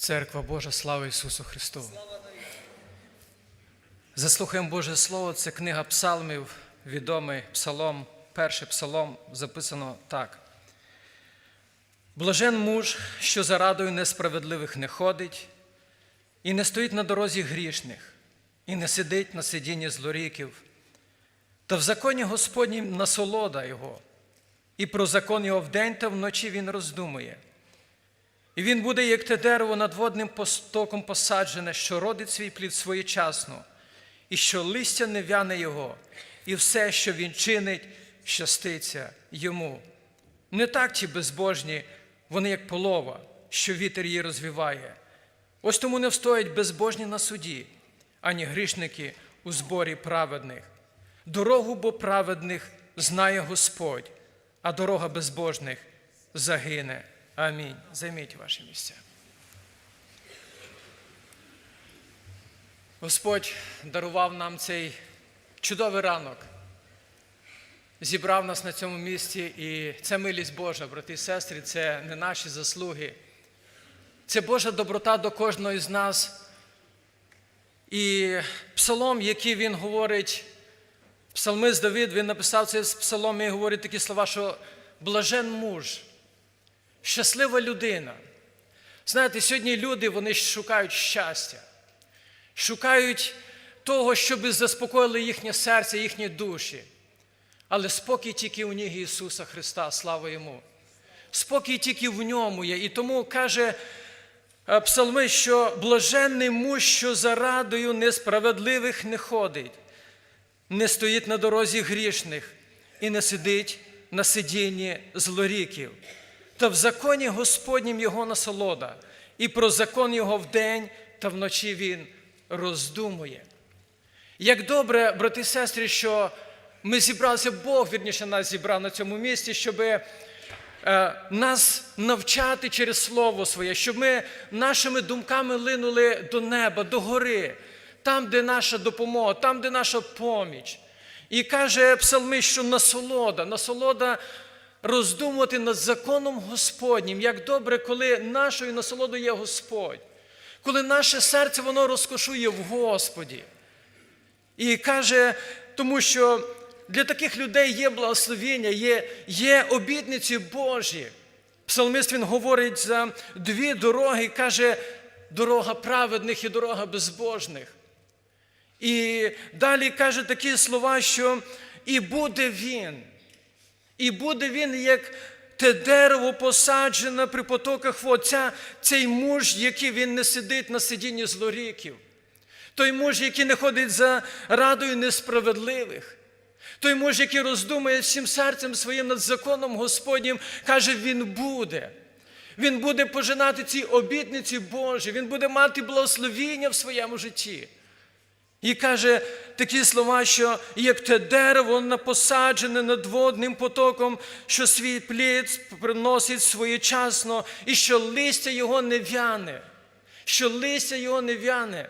Церква Божа, слава Ісусу Христу! Заслухаємо Боже Слово, це книга Псалмів, відомий псалом, перший псалом записано так. Блажен муж, що за радою несправедливих не ходить, і не стоїть на дорозі грішних, і не сидить на сидінні злоріків, та в законі Господнім насолода Його, і про закон Його вдень та вночі він роздумує. І він буде, як те дерево над водним постоком посаджене, що родить свій плід своєчасно, і що листя не вяне його, і все, що він чинить, щаститься йому. Не так ті безбожні, вони як полова, що вітер її розвіває. Ось тому не встоять безбожні на суді, ані грішники у зборі праведних. Дорогу бо праведних знає Господь, а дорога безбожних загине. Амінь. Займіть ваші місця. Господь дарував нам цей чудовий ранок, зібрав нас на цьому місці, і це милість Божа, брати і сестри, це не наші заслуги. Це Божа доброта до кожного з нас. І псалом, який він говорить, псалмист Давид, він написав цей псалом і говорить такі слова, що блажен муж. Щаслива людина. Знаєте, сьогодні люди вони шукають щастя, шукають того, щоб заспокоїли їхнє серце, їхні душі. Але спокій тільки у ніг Ісуса Христа, слава Йому. Спокій тільки в ньому є. І тому каже е, псалми, що блаженний муж, що за радою несправедливих не ходить, не стоїть на дорозі грішних і не сидить на сидінні злоріків та в законі Господнім його насолода, і про закон його вдень та вночі він роздумує. Як добре, брати і сестри, що ми зібралися, Бог вірніше нас зібрав на цьому місці, щоб е, нас навчати через Слово Своє, щоб ми нашими думками линули до неба, до гори, там, де наша допомога, там, де наша поміч. І каже псалми, що насолода, насолода роздумувати над законом Господнім, як добре, коли нашою насолодою є Господь, коли наше серце воно розкошує в Господі. І каже, тому що для таких людей є благословення, є, є обітниці Божі. Псалмист він говорить за дві дороги, каже, дорога праведних і дорога безбожних. І далі каже такі слова, що і буде він. І буде він, як те дерево посаджене при потоках вод. Ця, цей муж, який він не сидить на сидінні злоріків. Той муж, який не ходить за радою несправедливих. Той муж, який роздумує всім серцем своїм над законом Господнім, каже, він буде. Він буде пожинати ці обітниці Божі, він буде мати благословіння в своєму житті. І каже такі слова, що як те дерево посаджене над водним потоком, що свій плід приносить своєчасно, і що листя його не в'яне, що листя його не в'яне.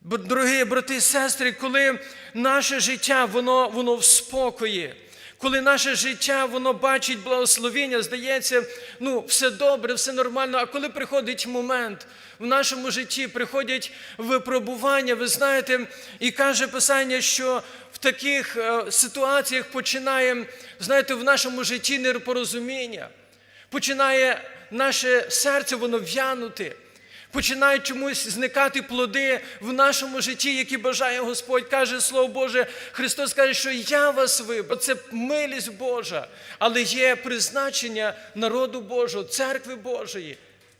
Дорогі брати і сестри, коли наше життя, воно, воно в спокої, коли наше життя, воно бачить благословіння, здається, ну, все добре, все нормально. А коли приходить момент в нашому житті, приходять випробування, ви знаєте, і каже Писання, що в таких е, ситуаціях починає, знаєте, в нашому житті непорозуміння, починає наше серце, воно в'янути. Починають чомусь зникати плоди в нашому житті, які бажає Господь. Каже Слово Боже, Христос каже, що я вас вибрав. Це милість Божа, але є призначення народу Божого, церкви Божої.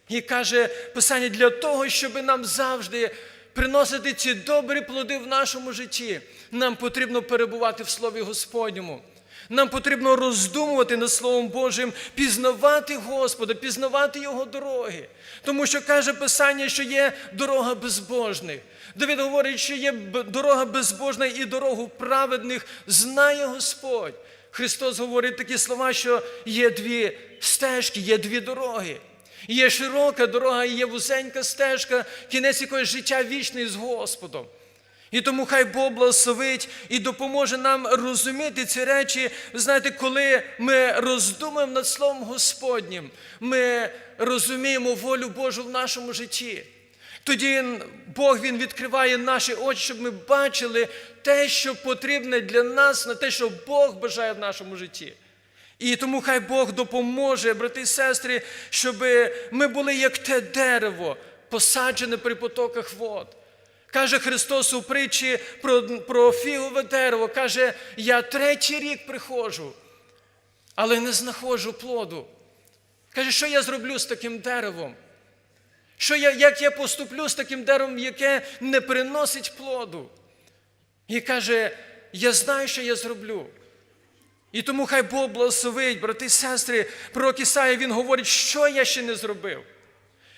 І каже Писання для того, щоб нам завжди приносити ці добрі плоди в нашому житті. Нам потрібно перебувати в Слові Господньому. Нам потрібно роздумувати над Словом Божим, пізнавати Господа, пізнавати Його дороги. Тому що каже Писання, що є дорога безбожних. Давид говорить, що є дорога безбожна і дорогу праведних знає Господь. Христос говорить такі слова, що є дві стежки, є дві дороги. Є широка дорога, є вузенька стежка, кінець якої життя вічний з Господом. І тому хай Бог благословить і допоможе нам розуміти ці речі. Ви знаєте, коли ми роздумуємо над Словом Господнім, ми розуміємо волю Божу в нашому житті. Тоді Бог Він відкриває наші очі, щоб ми бачили те, що потрібне для нас, на те, що Бог бажає в нашому житті. І тому хай Бог допоможе, брати і сестри, щоб ми були як те дерево, посаджене при потоках вод. Каже Христос у притчі про, про фігове дерево, каже, я третій рік приходжу, але не знаходжу плоду. Каже, що я зроблю з таким деревом? Що я, Як я поступлю з таким деревом, яке не приносить плоду? І каже, я знаю, що я зроблю. І тому хай Бог благословить, брати і сестри, пророк Ісая, він говорить, що я ще не зробив.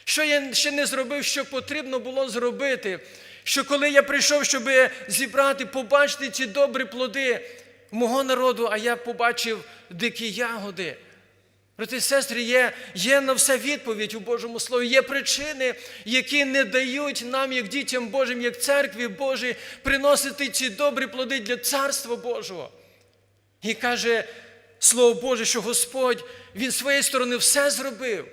Що я ще не зробив, що потрібно було зробити. Що коли я прийшов, щоб зібрати, побачити ці добрі плоди мого народу, а я побачив дикі ягоди. Брати і сестри, є, є на все відповідь у Божому Слові. Є причини, які не дають нам, як дітям Божим, як церкві Божій, приносити ці добрі плоди для Царства Божого. І каже Слово Боже, що Господь Він своєї сторони все зробив.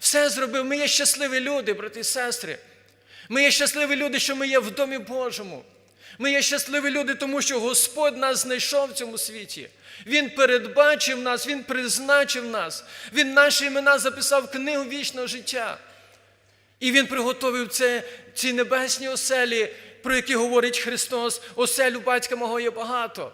Все зробив. Ми є щасливі люди, брати і сестри. Ми є щасливі люди, що ми є в Домі Божому. Ми є щасливі люди, тому що Господь нас знайшов в цьому світі. Він передбачив нас, Він призначив нас, Він наші імена записав в книгу вічного життя. І Він приготовив це, ці небесні оселі, про які говорить Христос, оселю батька мого є багато.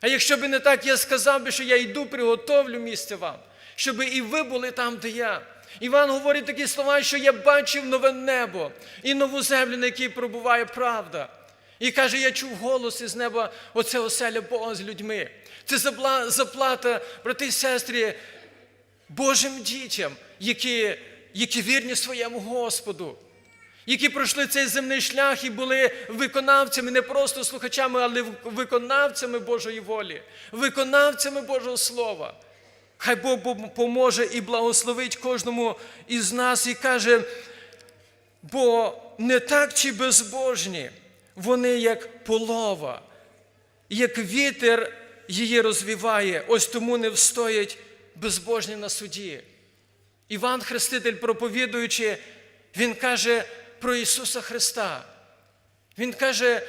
А якщо б не так, я сказав би, що я йду, приготовлю місце вам, щоб і ви були там, де я. Іван говорить такі слова, що я бачив нове небо і нову землю, на якій пробуває правда. І каже, я чув голос із неба, оце оселя Бога з людьми. Це заплата, брати і сестри, Божим дітям, які, які вірні своєму Господу, які пройшли цей земний шлях і були виконавцями, не просто слухачами, але виконавцями Божої волі, виконавцями Божого Слова. Хай Бог поможе і благословить кожному із нас і каже, бо не так чи безбожні, вони як полова, як вітер її розвіває, ось тому не встоять безбожні на суді. Іван Хреститель, проповідуючи, він каже про Ісуса Христа. Він каже,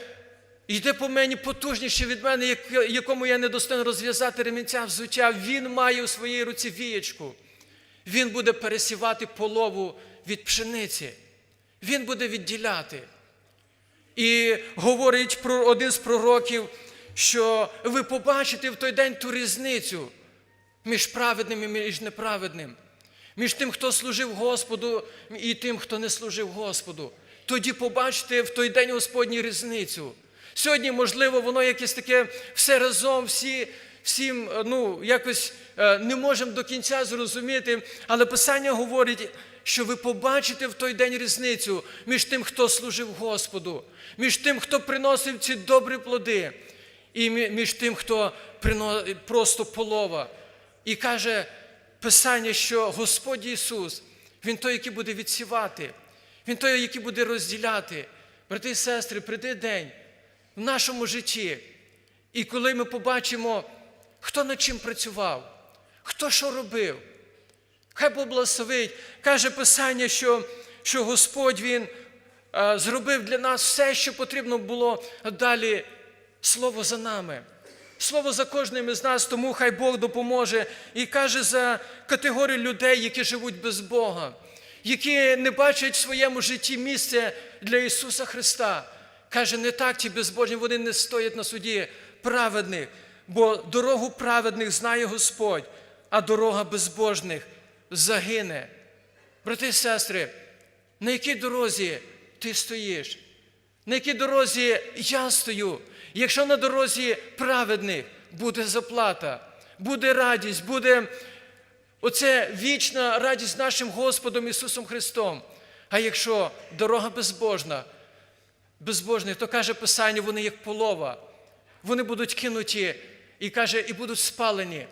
йде по мені потужніше від мене, якому я не достойно розв'язати ремінця взуття. Він має у своїй руці вієчку. Він буде пересівати полову від пшениці. Він буде відділяти. І говорить про один з пророків, що ви побачите в той день ту різницю між праведним і між неправедним, між тим, хто служив Господу, і тим, хто не служив Господу. Тоді побачите в той день Господній різницю. Сьогодні, можливо, воно якесь таке все разом, всі, всім ну, якось е, не можемо до кінця зрозуміти, але Писання говорить, що ви побачите в той день різницю між тим, хто служив Господу, між тим, хто приносив ці добрі плоди, і між тим, хто просто полова. І каже Писання, що Господь Ісус, Він той, який буде відсівати, Він той, який буде розділяти. Брати і сестри, прийде день нашому житті. І коли ми побачимо, хто над чим працював, хто що робив, хай благословить. Каже Писання, що що Господь Він а, зробив для нас все, що потрібно було далі слово за нами. Слово за кожним із нас, тому хай Бог допоможе і каже за категорію людей, які живуть без Бога, які не бачать в своєму житті місця для Ісуса Христа. Каже, не так ті безбожні, вони не стоять на суді праведних, бо дорогу праведних знає Господь, а дорога безбожних загине. Брати і сестри, на якій дорозі ти стоїш? На якій дорозі я стою? Якщо на дорозі праведних буде заплата, буде радість, буде оце вічна радість нашим Господом Ісусом Христом. А якщо дорога безбожна, безбожних, то каже Писання, вони як полова, вони будуть кинуті і каже, і будуть спалені.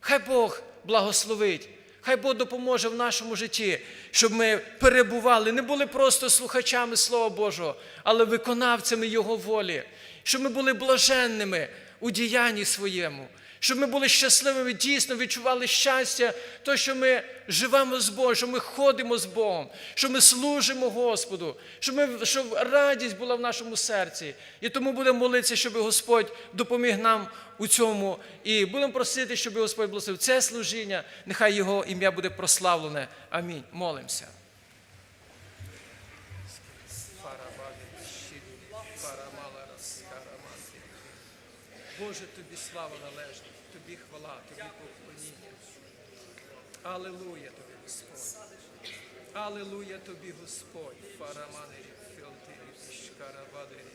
Хай Бог благословить. Хай Бог допоможе в нашому житті, щоб ми перебували, не були просто слухачами Слова Божого, але виконавцями Його волі, щоб ми були блаженними у діянні своєму, щоб ми були щасливими, дійсно відчували щастя, то, що ми живемо з Богом, що ми ходимо з Богом, що ми служимо Господу, щоб, ми, щоб радість була в нашому серці. І тому будемо молитися, щоб Господь допоміг нам у цьому. І будемо просити, щоб Господь благословив це служіння. Нехай Його ім'я буде прославлене. Амінь. Молимося. Боже, тобі слава належить, тобі хвала, тобі поклоніння. Аллилуйя тобі, Господь. Аллилуйя тобі, Господь. Фараманері, філтирі, шкарабадері.